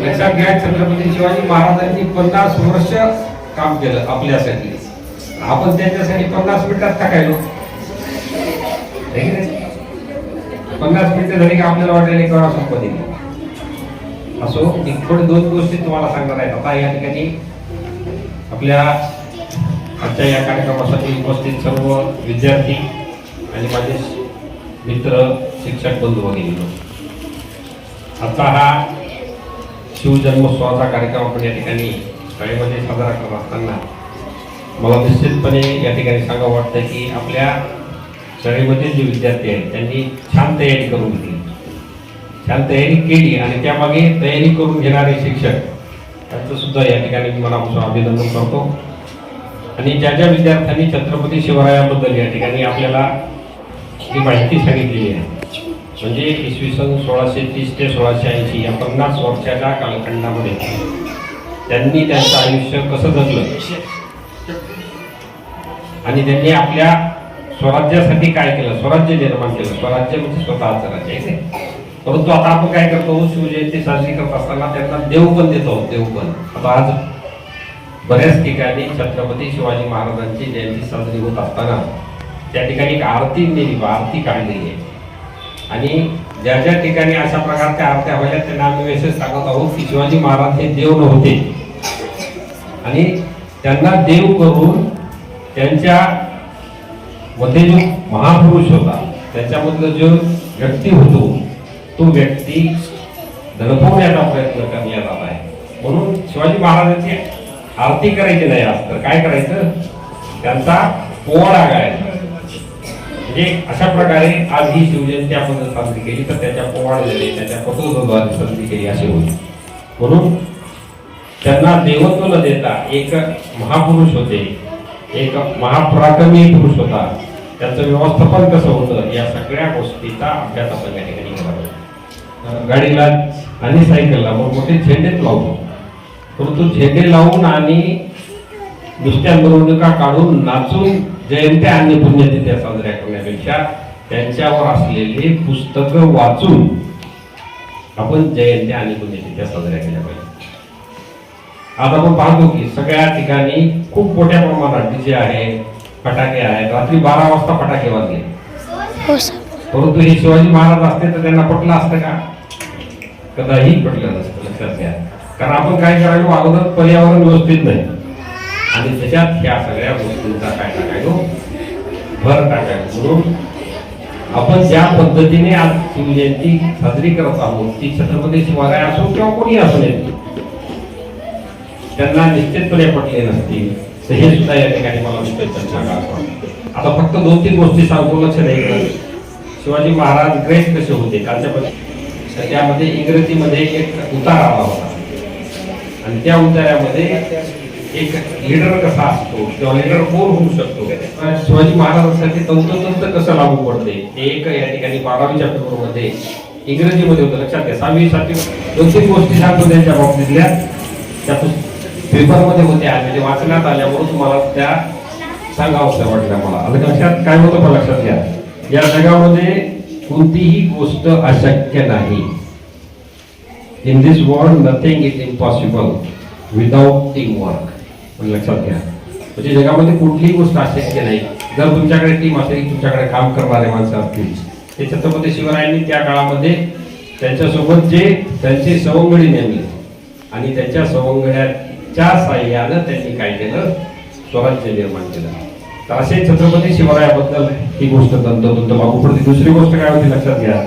लक्षात घ्या छत्रपती शिवाजी महाराजांनी पन्नास वर्ष काम केलं आपल्यासाठी. आपण त्यांच्यासाठी पन्नास मिनिटात टाकायलो पन्नास मिनिटं झाली की आपल्याला वाटायला एक संपत्ती असो मी दोन गोष्टी तुम्हाला सांगणार आहेत आता या ठिकाणी आपल्या आजच्या या कार्यक्रमासाठी उपस्थित सर्व विद्यार्थी आणि माझे मित्र शिक्षक बंधू वगैरे आता हा शिवजन्मोत्सवाचा कार्यक्रम आपण या ठिकाणी शाळेमध्ये साजरा करत असताना मला निश्चितपणे या ठिकाणी सांगावं वाटतं की आपल्या शाळेमध्ये जे विद्यार्थी आहेत त्यांनी छान तयारी करून घेतली. छान तयारी केली आणि त्यामागे तयारी करून घेणारे शिक्षक त्यांचं सुद्धा या ठिकाणी मी मनापासून अभिनंदन करतो. आणि ज्या ज्या विद्यार्थ्यांनी छत्रपती शिवरायाबद्दल या ठिकाणी आपल्याला ही माहिती सांगितलेली आहे म्हणजे इसवी सन सोळाशे तीस ते सोळाशे ऐंशी या पन्नास वर्षाच्या कालखंडामध्ये त्यांनी त्यांचं आयुष्य कसं जगलं? आणि त्यांनी आपल्या स्वराज्यासाठी काय केलं? स्वराज्य निर्माण केलं. स्वराज्य म्हणजे स्वतःचं राज्य आहे परंतु आता आपण काय करतो शिवजयंती साजरी करत असताना त्यांना देव पण देतो देव पण. आता आज बऱ्याच ठिकाणी छत्रपती शिवाजी महाराजांची जयंती साजरी होत असताना त्या ठिकाणी एक आरती नेली आरती काढलेली आहे. आणि ज्या ज्या ठिकाणी अशा प्रकारच्या आरत्या व्हायला त्यांना आम्ही विशेष सांगत आहोत की शिवाजी महाराज हे देव नव्हते. आणि त्यांना देव करून त्यांच्या मध्ये जो महापुरुष होता त्याच्यामधलं जो व्यक्ती होतो तो व्यक्ती दडपवण्याचा प्रयत्न करण्यात आला आहे. म्हणून शिवाजी महाराजांची आरती करायची नाही आज तर. काय करायचं? त्यांचा पोवाडा गायचा म्हणजे अशा प्रकारे आज ही शिवजयंती आपण जर साजरी केली तर त्याच्या पोवाड्याने त्याच्या पतोद्वारे साजरी केली अशी होईल. म्हणून त्यांना देवत्व न देता एक महापुरुष होते एक महापराक्रमी पुरुष होता. त्यांचं व्यवस्थापन कसं होतं या सगळ्या गोष्टीचा अभ्यास आपण या ठिकाणी करावा गाडीला आणि सायकलला मग मोठे झेंडेच लावतो. परंतु झेंडे लावून आणि नुसत्या मिरवणुका काढून नाचून जयंत्या आणि पुण्यतिथ्या साजऱ्या करण्यापेक्षा त्यांच्यावर असलेले पुस्तकं वाचून आपण जयंत्या आणि पुण्यतिथ्या साजऱ्या केल्या पाहिजे. आता आपण पाहतो की सगळ्या ठिकाणी खूप मोठ्या प्रमाणात डीजे आहे फटाके आहेत. रात्री बारा वाजता फटाके वाजले. हो सर. परंतु हे शिवाजी महाराज असते तर त्यांना पटलं असतं का? कदाही पटलं नसतं लक्षात घ्या. कारण आपण काय करायचो? अगोदर पर्यावरण व्यवस्थित नाही. आणि त्याच्यात ह्या सगळ्या गोष्टींचा काय टाकायचो? भर टाकायचो. म्हणून आपण ज्या पद्धतीने आज शिवजयंती साजरी करत आहोत ती छत्रपती शिवराय असो किंवा कोणी असू नये त्यांना निश्चितपणे पटले नसतील. तर हे सुद्धा या ठिकाणी मला निश्चित आता फक्त दोन तीन गोष्टी सांगतो लक्ष नाही शिवाजी महाराज ग्रेट कसे होते? कालच्या त्यामध्ये इंग्रजीमध्ये एक उतार आला होता. आणि त्या उतार्यामध्ये एक लीडर कसा असतो किंवा लीडर कोण होऊ शकतो? शिवाजी महाराजांसाठी तंत्रतंत्र कसं लागू पडते हे एक या ठिकाणी बारावीच्या पेपरमध्ये इंग्रजीमध्ये होतं. लक्षात घ्या. सहावी साठी दोन तीन गोष्टी सांगतो त्यांच्या बाबतीतल्या त्या पेपरमध्ये होत्या. म्हणजे आणि वाचण्यात आल्यामुळे तुम्हाला त्या सांगावं वाटल्या मला. लक्षात काय होतं पण लक्षात घ्या. या जगामध्ये कोणतीही गोष्ट अशक्य नाही. In this world nothing is impossible without team work लक्षात घ्या. म्हणजे जगामध्ये कुठलीही गोष्ट अशक्य नाही. जर तुमच्याकडे टीम असेल तुमच्याकडे काम करणारे माणसं असतील. ते छत्रपती शिवरायांनी त्या काळामध्ये त्यांच्यासोबत जे त्यांचे सवंगडी नेमले आणि त्यांच्या सवंगड्याच्या साह्यानं त्यांनी काय केलं? स्वराज्य निर्माण केलं. तर असे छत्रपती शिवरायाबद्दल ही गोष्ट तंतोतंत बाबू पडते. दुसरी गोष्ट काय होती लक्षात घ्या.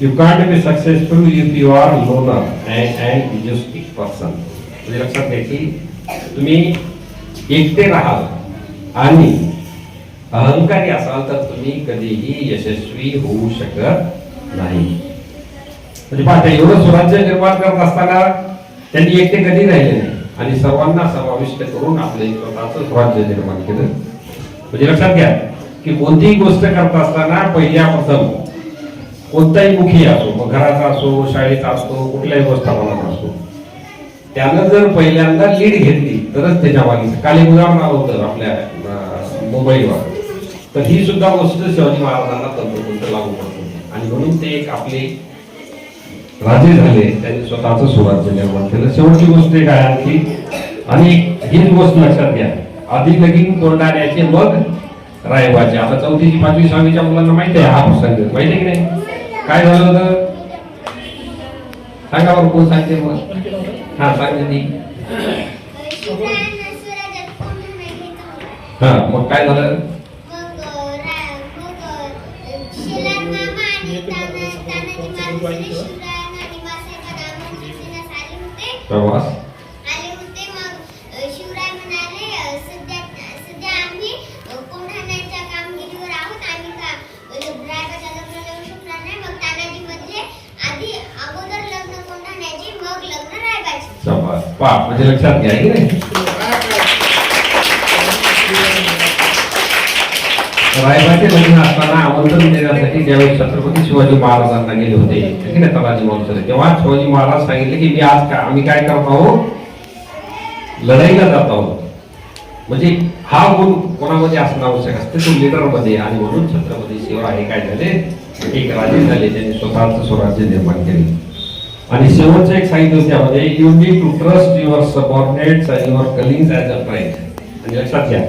You can't be successful if you are loner and and egoistic person म्हणजे लक्षात घ्या की तुम्ही एकटे राहाल आणि अहंकारी असाल तर तुम्ही कधीही यशस्वी होऊ शकत नाही. म्हणजे पाहता एवढं स्वराज्य निर्माण करत असताना त्यांनी एकटे कधी राहिले नाही? आणि सर्वांना समाविष्ट करून आपले स्वतःच स्वराज्य निर्माण केलं. म्हणजे लक्षात घ्या की कोणतीही गोष्ट करत असताना पहिल्या कोणताही मुखी असो मग घराचा असो शाळेचा असो कुठल्याही व्यवस्थापनाचा असो त्यानं जर पहिल्यांदा लीड घेतली तरच त्याच्यामागे काल एक उदाहरण आलं होतं आपल्या मोबाईलवर तर ही सुद्धा गोष्ट शिवाजी महाराजांना तंत्रबुद्ध लागू पडतो. आणि म्हणून ते एक आपले राजे झाले त्यांनी स्वतःच स्वराज्य निर्माण केलं. शेवटची गोष्ट आहे आणखी. आणि हीच गोष्ट लक्षात घ्या. आधी लगीन तोंडाण्याचे मग रायबाचे. आता चौथीची पाचवी सहावीच्या मुलांना माहिती आहे हा प्रसंग. माहिती की नाही? काय झालं होतं? सांगा बरं कोण सांगते मग? हा सांगते हा मग काय झालं? प्रवास. आले होते मग शिवराय म्हणाले सध्या सध्या आम्ही कोंढाण्याच्या कामगिरीवर आहोत. आम्ही का लग्नाला येऊ शकणार नाही? मग तानाजी आधी अगोदर लग्न कोंढाण्याचे मग लग्न रायबाचे. पहा म्हणजे लक्षात घ्या की नाही? रायबाचे लग्न असताना आमंत्रण देण्यासाठी ज्यावेळी छत्रपती शिवाजी महाराजांना गेले होते ठीक आहे तलाजी मावसरे तेव्हा शिवाजी महाराज सांगितले की मी आज का आम्ही काय करत आहोत? लढाईला जात आहोत. म्हणजे हा गुण कोणामध्ये असणं आवश्यक असते? तो लीडरमध्ये आणि म्हणून छत्रपती शिवराय हे काय झाले? एक राजे झाले. त्यांनी स्वतःच स्वराज्य निर्माण केले. आणि शेवटचं एक सांगितलं त्यामध्ये you need to trust your subordinates your colleagues as a friend आणि लक्षात घ्या.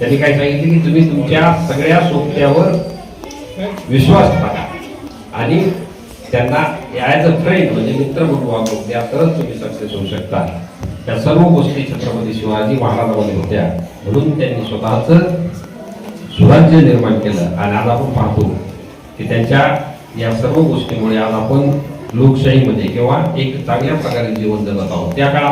त्यांनी काय सांगितलं की तुम्ही तुमच्या सगळ्या सोबत्यावर विश्वास टाका आणि त्यांना ॲज अ फ्रेंड म्हणजे मित्र म्हणून वागवून द्या तरच तुम्ही सक्सेस होऊ शकता. त्या सर्व गोष्टी छत्रपती शिवाजी महाराजांमध्ये होत्या. म्हणून त्यांनी स्वतःच स्वराज्य निर्माण केलं. आणि आज आपण पाहतो की त्यांच्या या सर्व गोष्टीमुळे आज आपण लोकशाहीमध्ये किंवा एक चांगल्या प्रकारे जीवन जगत आहोत. त्या काळात